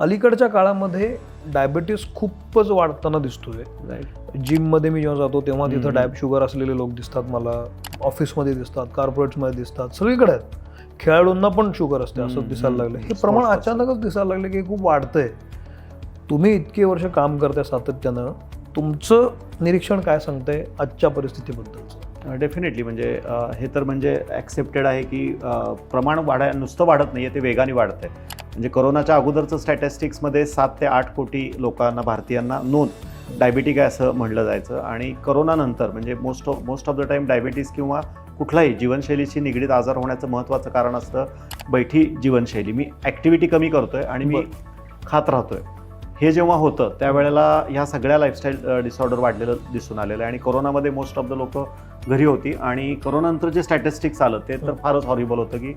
अलीकडच्या काळामध्ये डायबिटीस खूपच वाढताना दिसतोय. जिममध्ये मी जेव्हा जातो तेव्हा तिथं. डायब शुगर असलेले लोक दिसतात मला. ऑफिसमध्ये दिसतात कॉर्पोरेट्समध्ये दिसतात सगळीकडे आहेत. खेळाडूंना पण शुगर असते असं दिसायला. लागलं हे प्रमाण अचानकच दिसायला लागलं की खूप वाढतंय. तुम्ही इतके वर्ष काम करताय सातत्यानं. तुमचं निरीक्षण काय सांगतंय आजच्या परिस्थितीबद्दलचं? डेफिनेटली म्हणजे हे तर म्हणजे ॲक्सेप्टेड आहे की प्रमाण वाढाय नुसतं वाढत नाही आहे ते वेगाने वाढत आहे म्हणजे कोरोनाच्या अगोदरचं स्टॅटिस्टिक्समध्ये सात ते आठ कोटी लोकांना भारतीयांना नोंद. डायबिटिक आहे असं म्हणलं जायचं. आणि करोनानंतर म्हणजे most of most of the time diabetes किंवा कुठलाही जीवनशैलीशी निगडीत आजार होण्याचं महत्त्वाचं कारण असतं बैठी जीवनशैली. मी ॲक्टिव्हिटी कमी करतोय आणि मी खात राहतोय. हे जेव्हा होतं त्यावेळेला ह्या सगळ्या लाईफस्टाईल डिसऑर्डर वाढलेलं दिसून आलेलं आहे. आणि कोरोनामध्ये मोस्ट ऑफ द लोक घरी होती आणि कोरोनानंतर जे स्टॅटिस्टिक्स आलं ते तर फारच हॉरिबल होतं की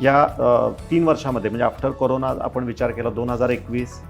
या तीन वर्षामध्ये म्हणजे आफ्टर कोरोना आपण विचार केला दोन हजार एकवीस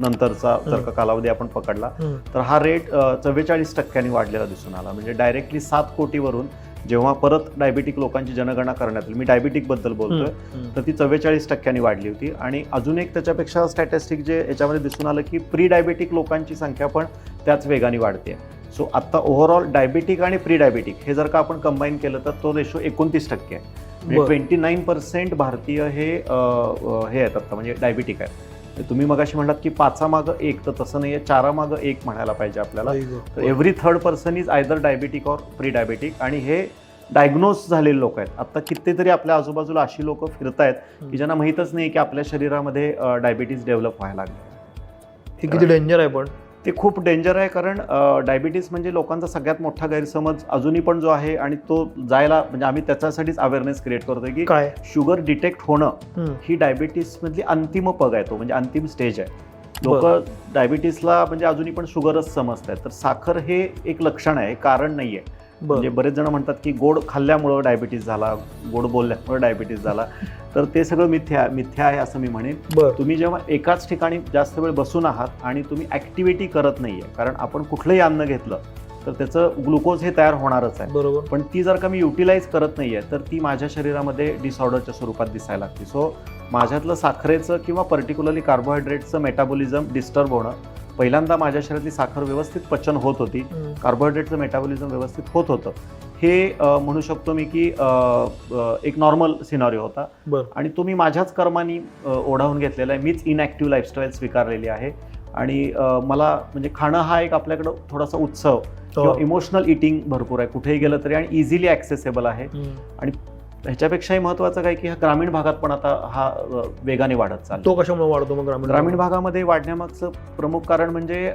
नंतरचा जर का कालावधी आपण पकडला तर हा रेट चव्वेचाळीस टक्क्यांनी वाढलेला दिसून आला. म्हणजे डायरेक्टली सात कोटीवरून जेव्हा परत डायबिटिक लोकांची जनगणना करण्यात आली मी डायबिटिकबद्दल बोलतोय तर ती चव्वेचाळीस टक्क्यांनी वाढली होती. आणि अजून एक त्याच्यापेक्षा स्टॅटिस्टिक जे याच्यामध्ये दिसून आलं की प्री डायबेटिक लोकांची संख्या पण त्याच वेगाने वाढते सो आत्ता ओव्हरऑल डायबेटिक आणि प्री डायबेटिक हे जर का आपण कंबाईन केलं तर तो रेशो एकोणतीस टक्के आहे. म्हणजे. ट्वेंटी नाईन पर्सेंट भारतीय हे हे आहेत आत्ता म्हणजे डायबिटिक आहेत. तुम्ही मगाशी म्हणलात की पाचा मागं एक तर तसं नाही आहे चारा मागं एक म्हणायला पाहिजे आपल्याला. तर every third person is either diabetic or pre diabetic आणि हे डायग्नोज झालेले लोक आहेत. आता कितीतरी आपल्या आजूबाजूला अशी लोक फिरत आहेत की ज्यांना माहीतच नाही की आपल्या शरीरामध्ये डायबिटीज डेव्हलप व्हायला लागले हे किती डेंजर आहे पण. ते खूप डेंजर आहे कारण डायबिटीस म्हणजे लोकांचा सगळ्यात मोठा गैरसमज अजूनही पण जो आहे आणि तो जायला म्हणजे आम्ही त्याच्यासाठीच अवेअरनेस क्रिएट करतोय की काय शुगर डिटेक्ट होणं. ही डायबिटीस मधली अंतिम पग आहे तो म्हणजे अंतिम स्टेज आहे लोक. डायबिटीसला म्हणजे अजूनही पण शुगरच समजतात तर साखर हे एक लक्षण आहे कारण नाही आहे म्हणजे बरं. बरेच जण म्हणतात की गोड खाल्ल्यामुळं डायबिटीस झाला गोड बोलल्यामुळं डायबिटीस झाला. तर ते सगळं मिथ्या मिथ्या आहे असं मी म्हणेन. तुम्ही जेव्हा एकाच ठिकाणी जास्त वेळ बसून आहात आणि तुम्ही ॲक्टिव्हिटी करत नाही आहे कारण आपण कुठलंही अन्न घेतलं तर त्याचं ग्लुकोज हे तयार होणारच आहे. बरोबर. पण ती जर का मी युटिलाइज करत नाही आहे तर ती माझ्या शरीरामध्ये डिसऑर्डरच्या स्वरूपात दिसायला लागते. सो माझ्यातलं साखरेचं किंवा पर्टिक्युलरली कार्बोहायड्रेटचं मेटाबॉलिझम डिस्टर्ब होणं पहिल्यांदा माझ्या शरीरातली साखर व्यवस्थित पचन होत होती. कार्बोहायड्रेटचं मेटाबॉलिझम व्यवस्थित होत होतं. हे म्हणू शकतो मी की एक नॉर्मल सिनारिओ होता. आणि तो मी माझ्याच कर्मानी ओढावून घेतलेला आहे. मीच इनॅक्टिव्ह लाईफस्टाईल स्वीकारलेली आहे. आणि मला म्हणजे खाणं हा एक आपल्याकडं थोडासा उत्सव किंवा हो. इमोशनल इटिंग भरपूर आहे. कुठेही गेलं तरी आणि इझिली ॲक्सेसेबल आहे. हम्म. ह्याच्यापेक्षाही महत्त्वाचं काय की हा ग्रामीण भागात पण आता हा वेगाने वाढत चालला. तो कशामुळे वाढतो मग ग्रामीण ग्रामीण भागामध्ये वाढण्यामागचं प्रमुख कारण म्हणजे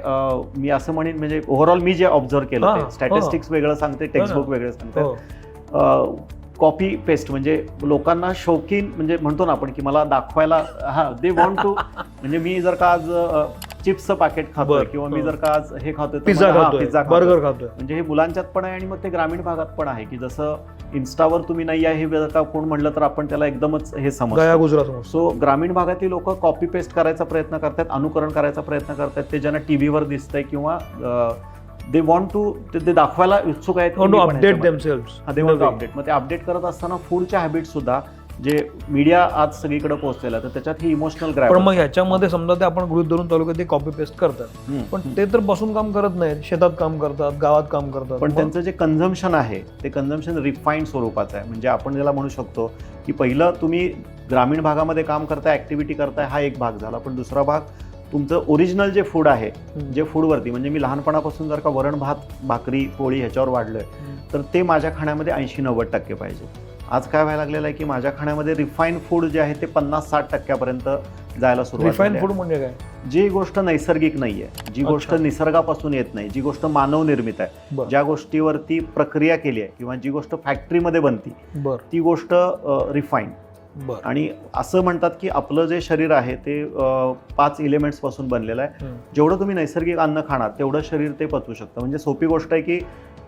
मी असं म्हणेन म्हणजे ओव्हरऑल मी जे ऑब्झर्व केलं हा, स्टॅटिस्टिक्स वेगळं सांगते टेक्स्टबुक वेगळं सांगते. हो. कॉपी पेस्ट म्हणजे लोकांना शौकीन म्हणजे म्हणतो ना आपण की मला दाखवायला हा दे वॉन्ट टू म्हणजे मी जर का आज चिप्सचं पाकिट खातोय किंवा मी. जर का आज हे खातोय पिझ्झा पिझ्झा. बर्गर खातोय म्हणजे हे मुलांच्यात पण आहे आणि मग ते ग्रामीण भागात पण आहे की जसं इन्स्टावर तुम्ही नाही आहे हे जर का कोण म्हणलं तर आपण त्याला एकदमच हे समजतो गुजरात सो ग्रामीण भागातील लोक कॉपी पेस्ट करायचा प्रयत्न करतात अनुकरण करायचा प्रयत्न करतात ते ज्यांना टीव्हीवर दिसतंय किंवा दे वॉन्ट टू ते दाखवायला उत्सुक आहेत पण अपडेट अपडेट मग ते अपडेट करत असताना फूडच्या हॅबिट सुद्धा जे मीडिया आज सगळीकडे पोहोचलेलं तर त्याच्यात ही इमोशनल पण ग्रॅप मग ह्याच्यामध्ये समजा ते आपण गृहित धरून चालू ते कॉपी पेस्ट करतात पण ते तर बसून काम करत नाहीत शेतात काम करतात गावात काम करतात. पण त्यांचं जे कन्झम्पशन आहे ते कन्झम्पशन रिफाईंड स्वरूपाचं आहे. म्हणजे आपण त्याला म्हणू शकतो की पहिलं तुम्ही ग्रामीण भागामध्ये काम करताय ऍक्टिव्हिटी करताय हा एक भाग झाला. पण दुसरा भाग तुमचं ओरिजिनल जे फूड आहे. जे फूडवरती म्हणजे मी लहानपणापासून जर का वरण भात भाकरी पोळी ह्याच्यावर वाढलोय. तर ते माझ्या खाण्यामध्ये ऐंशी नव्वद टक्के पाहिजे आज काय व्हायला लागलेलं आहे की माझ्या खाण्यामध्ये रिफाईन फूड जे आहे ते पन्नास साठ टक्क्यापर्यंत जायला झाली फूड. म्हणजे काय जी गोष्ट नैसर्गिक नाहीये जी गोष्ट. निसर्गापासून येत नाही जी गोष्ट मानव निर्मित आहे ज्या गोष्टीवरती प्रक्रिया केली आहे किंवा जी गोष्ट फॅक्टरीमध्ये बनती ती गोष्ट रिफाईन आणि असं म्हणतात की आपलं जे शरीर आहे ते पाच इलेमेंट्सपासून बनलेलं आहे. जेवढं तुम्ही नैसर्गिक अन्न खाणार तेवढं शरीर ते पचवू शकतं. म्हणजे सोपी गोष्ट आहे की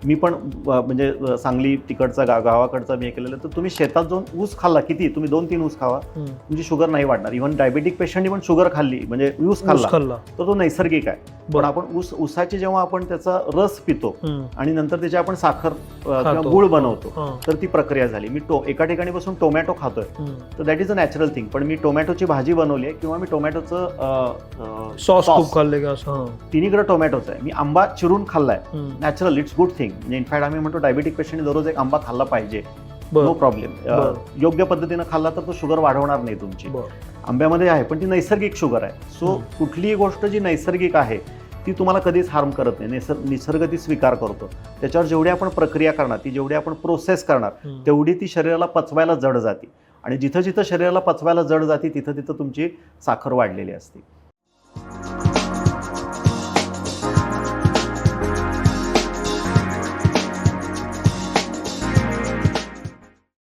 मी पण म्हणजे सांगली तिकडचा गा गावाकडचा मी हे केलेलं तर तुम्ही शेतात जाऊन ऊस खाल्ला किती तुम्ही दोन तीन ऊस खावा. तुमची शुगर नाही वाढणार इव्हन डायबेटिक पेशंटनी पण शुगर खाल्ली म्हणजे ऊस खाल्ला तर तो नैसर्गिक आहे पण. आपण ऊस ऊसाची जेव्हा आपण त्याचा रस पितो. आणि नंतर त्याची आपण साखर किंवा. गुळ बनवतो. तर ती प्रक्रिया झाली मी टो एका ठिकाणी बसून टोमॅटो खातोय. तर that is a natural thing पण मी टोमॅटोची भाजी बनवली आहे किंवा मी टोमॅटोचं सॉस. तिन्हीकडे टोमॅटोचं आहे मी आंबा चिरून खाल्लाय. नॅचरल इट्स गुड थिंग म्हणजे इनफॅक्ट आम्ही म्हणतो डायबिटिक पेशंट दररोज एक आंबा खाल्ला पाहिजे. No problem. योग्य पद्धतीनं खाल्ला तर तो शुगर वाढवणार नाही तुमची. आंब्यामध्ये आहे पण ती नैसर्गिक शुगर आहे. सो. कुठलीही गोष्ट जी नैसर्गिक आहे ती तुम्हाला कधीच हार्म करत नाही. निसर्ग निसर्ग ती स्वीकार करतो. त्याच्यावर जेवढी आपण प्रक्रिया करणार ती जेवढी आपण प्रोसेस करणार. तेवढी ती शरीराला पचवायला जड जाते. आणि जिथं जिथं शरीराला पचवायला जड जाते तिथं तिथं तुमची साखर वाढलेली असते.